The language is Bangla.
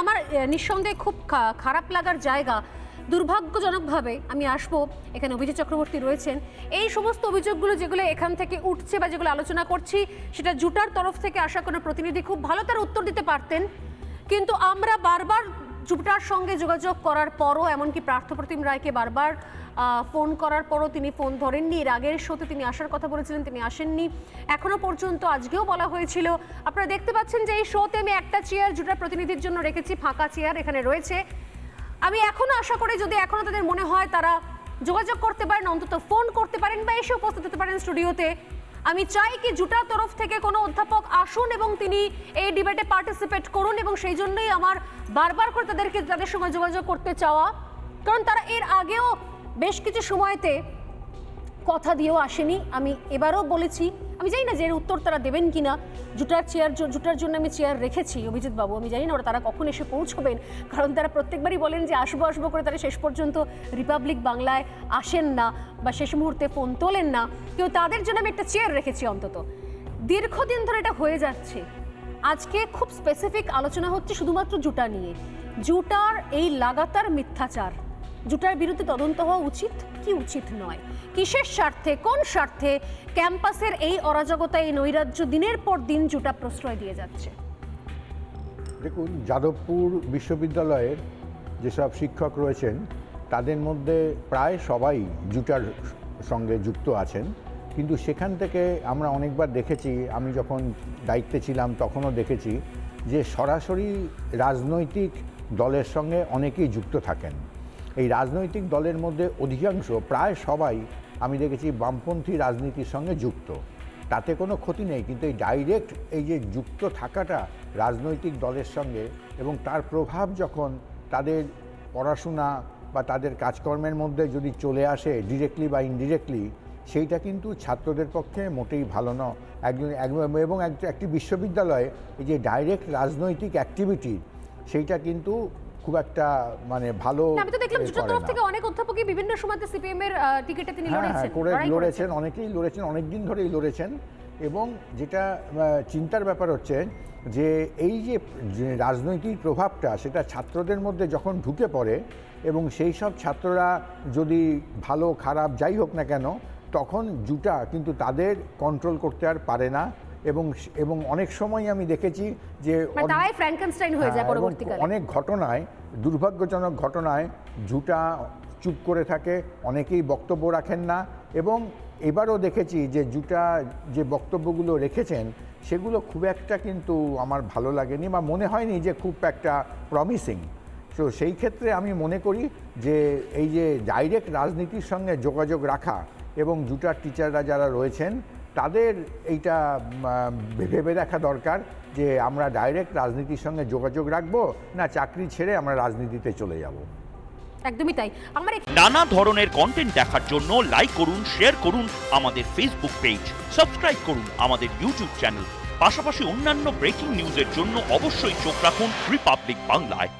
আমার নিঃসন্দেহে খুব খারাপ লাগার জায়গা। দুর্ভাগ্যজনকভাবে আমি আসব, এখানে অভিজিৎ চক্রবর্তী রয়েছেন। এই সমস্ত অভিযোগগুলো যেগুলো এখান থেকে উঠছে বা যেগুলো আলোচনা করছি, সেটা জুটার তরফ থেকে আসা কোনো প্রতিনিধি খুব ভালো তার উত্তর দিতে পারতেন। কিন্তু আমরা বারবার জুটার সঙ্গে যোগাযোগ করার পরও, এমনকি পার্থপ্রতিম রায়কে বারবার ফোন করার পরও তিনি ফোন ধরেননি। এর আগের শোতে তিনি আসার কথা বলেছিলেন, তিনি আসেননি। এখনও পর্যন্ত আজকেও বলা হয়েছিল, আপনারা দেখতে পাচ্ছেন যে এই শোতে আমি একটা চেয়ার জুটার প্রতিনিধির জন্য রেখেছি, ফাঁকা চেয়ার এখানে রয়েছে। আমি এখনও আশা করি, যদি এখনও তাদের মনে হয় তারা যোগাযোগ করতে পারেন, অন্তত ফোন করতে পারেন বা এসে উপস্থিত হতে পারেন স্টুডিওতে, আমি চাই কি জুটার তরফ থেকে কোনো অধ্যাপক আসুন এবং তিনি এই ডিবেটে পার্টিসিপেট করুন এবং সেই জন্যই আমার বারবার করে তাদেরকে, তাদের সঙ্গে যোগাযোগ করতে চাওয়া। কারণ তারা এর আগেও বেশ কিছু সময়তে কথা দিয়েও আসেনি। আমি এবারও বলেছি, আমি জানি না যে এর উত্তর তারা দেবেন কিনা। জুটার চেয়ার জুটার জন্য আমি চেয়ার রেখেছি অভিজিৎ বাবু আমি জানি না ওরা তারা কখন এসে পৌঁছবেন, কারণ তারা প্রত্যেকবারই বলেন যে আসব আসব করে তারা শেষ পর্যন্ত রিপাবলিক বাংলায় আসেন না বা শেষ মুহূর্তে ফোন তোলেন না। কেউ তাদের জন্য আমি একটা চেয়ার রেখেছি অন্তত। দীর্ঘদিন ধরে এটা হয়ে যাচ্ছে। আজকে খুব স্পেসিফিক আলোচনা হচ্ছে শুধুমাত্র জুটা নিয়ে। জুটার এই লাগাতার মিথ্যাচার। জুটার বিরুদ্ধে তদন্ত হওয়া উচিত? কি উচিত নয়? কিসের স্বার্থে? কোন স্বার্থে? ক্যাম্পাসের এই অরাজকতা এই নৈরাজ্য দিনের পর দিন জুটা প্রশ্রয় দিয়ে যাচ্ছে। দেখুন, যাদবপুর বিশ্ববিদ্যালয়ের যেসব শিক্ষক রয়েছেন, তাদের মধ্যে প্রায় সবাই জুটার সঙ্গে যুক্ত আছেন। কিন্তু সেখান থেকে আমরা অনেকবার দেখেছি, আমি যখন দায়িত্বে ছিলাম তখনও দেখেছি যে সরাসরি রাজনৈতিক দলের সঙ্গে অনেকেই যুক্ত থাকেন। এই রাজনৈতিক দলের মধ্যে অধিকাংশ, প্রায় সবাই আমি দেখেছি বামপন্থী রাজনীতির সঙ্গে যুক্ত। তাতে কোনো ক্ষতি নেই, কিন্তু এই ডাইরেক্ট এই যে যুক্ত থাকাটা রাজনৈতিক দলের সঙ্গে এবং তার প্রভাব যখন তাদের পড়াশোনা বা তাদের কাজকর্মের মধ্যে যদি চলে আসে ডিরেক্টলি বা ইনডিরেক্টলি সেইটা কিন্তু ছাত্রদের পক্ষে মোটেই ভালো না একজন এক- এবং এক- একটি বিশ্ববিদ্যালয়ে এই যে ডাইরেক্ট রাজনৈতিক অ্যাক্টিভিটি সেইটা কিন্তু খুব একটা মানে ভালো আমি তো দেখলাম এ তরফ থেকে অনেক অধ্যাপকই বিভিন্ন সময়তে সিপিএম এর টিকিটে তিনি হ্যাঁ হ্যাঁ লড়েছেন করে লড়েছেন অনেকেই লড়েছেন অনেক দিন ধরেই লড়েছেন। এবং যেটা চিন্তার ব্যাপার হচ্ছে যে এই যে রাজনৈতিক প্রভাবটা সেটা ছাত্রদের মধ্যে যখন ঢুকে পড়ে এবং সেই সব ছাত্ররা যদি ভালো খারাপ যাই হোক না কেন তখন জুটা কিন্তু তাদের কন্ট্রোল করতে আর পারে না। এবং এবং অনেক সময় আমি দেখেছি যে মানে তারাই ফ্র্যাঙ্কেনস্টাইন হয়ে যায় পরবর্তীকালে। অনেক ঘটনায় দুর্ভাগ্যজনক ঘটনায় জুটা চুপ করে থাকে অনেকেই বক্তব্য রাখেন না এবং এবারও দেখেছি যে জুটা যে বক্তব্যগুলো রেখেছেন সেগুলো খুব একটা কিন্তু আমার ভালো লাগেনি বা মনে হয়নি যে খুব একটা প্রমিসিং তো সেই ক্ষেত্রে আমি মনে করি যে এই যে ডাইরেক্ট রাজনীতির সঙ্গে যোগাযোগ রাখা এবং জুটার টিচাররা যারা রয়েছেন তাদের এইটা ভেবে দেখা দরকার যে আমরা ডাইরেক্ট রাজনীতির সঙ্গে যোগাযোগ রাখব না চাকরি ছেড়ে আমরা রাজনীতিতে চলে যাব। একদমই তাই। আমার নানা ধরনের কন্টেন্ট দেখার জন্য লাইক করুন শেয়ার করুন আমাদের ফেসবুক পেজ সাবস্ক্রাইব করুন আমাদের ইউটিউব চ্যানেল পাশাপাশি অন্যান্য ব্রেকিং নিউজের জন্য অবশ্যই চোখ রাখুন রিপাবলিক বাংলায়